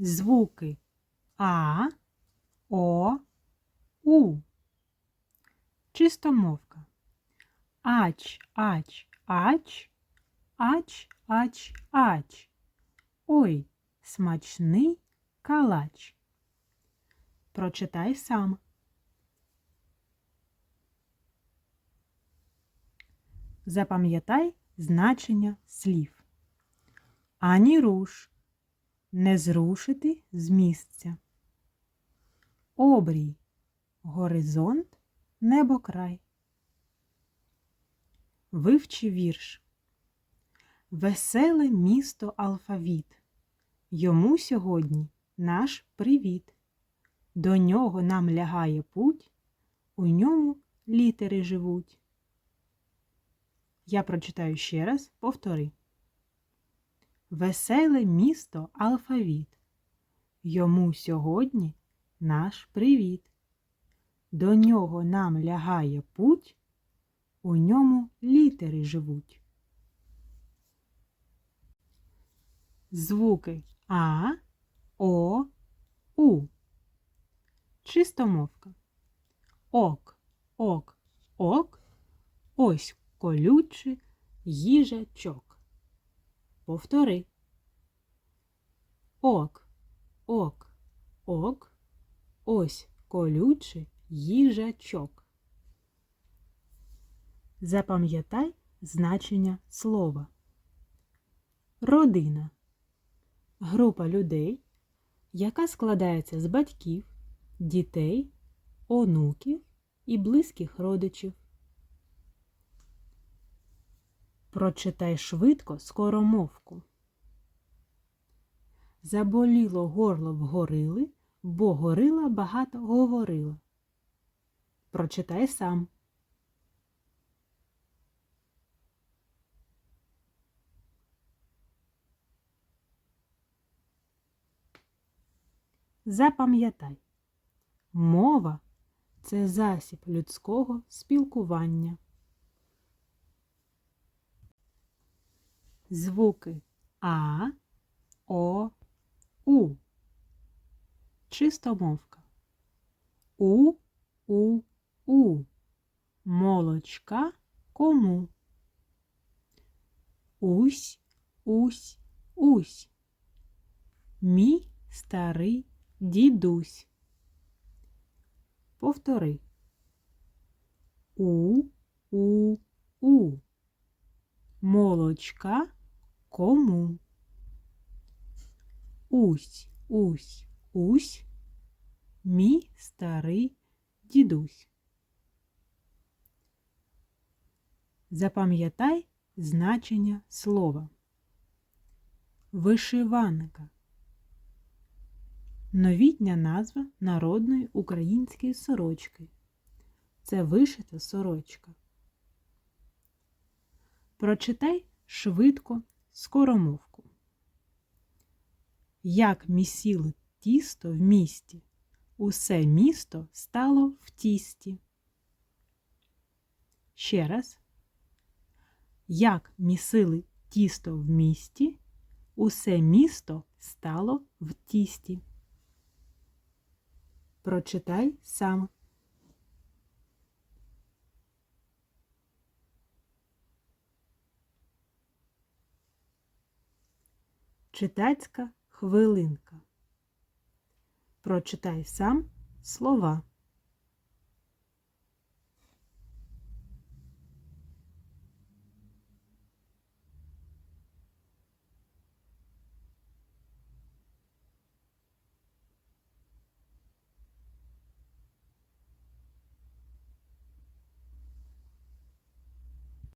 звуки А, О, У. Чистомовка. Ач, ач, ач, ач, ач, ач. Ой, смачний калач. Прочитай сам. Запам'ятай значення слів. Ані руш. Не зрушити з місця. Обрій. Горизонт. Небокрай. Вивчи вірш. Веселе місто алфавіт. Йому сьогодні наш привіт. До нього нам лягає путь, у ньому літери живуть. Я прочитаю ще раз, повтори. Веселе місто алфавіт. Йому сьогодні наш привіт. До нього нам лягає путь, у ньому літери живуть. Звуки А, О, У. Чистомовка. Ок, ок, ок. Ось колючий їжачок. Повтори. Ок, ок, ок. Ось колючий їжачок. Запам'ятай значення слова. Родина. Група людей, яка складається з батьків, дітей, онуків і близьких родичів. Прочитай швидко скоромовку. Заболіло горло в горили, бо горила багато говорила. Прочитай сам. Запам'ятай, мова це засіб людського спілкування. Звуки А, О, У. Чистомовка. У, У, У. Молочка кому? Усь, усь, усь. Мій старий дідусь. Повтори. У, У, У. Молочка кому? Усь, усь, усь. Мій старий дідусь. Запам'ятай значення слова. Вишиванка. Новітня назва народної української сорочки. Це вишита сорочка. Прочитай швидко скоромовку. Як місіли тісто в місті, усе місто стало в тісті. Ще раз. Як місили тісто в місті, усе місто стало в тісті. Прочитай сам. Читацька хвилинка. Прочитай сам слова.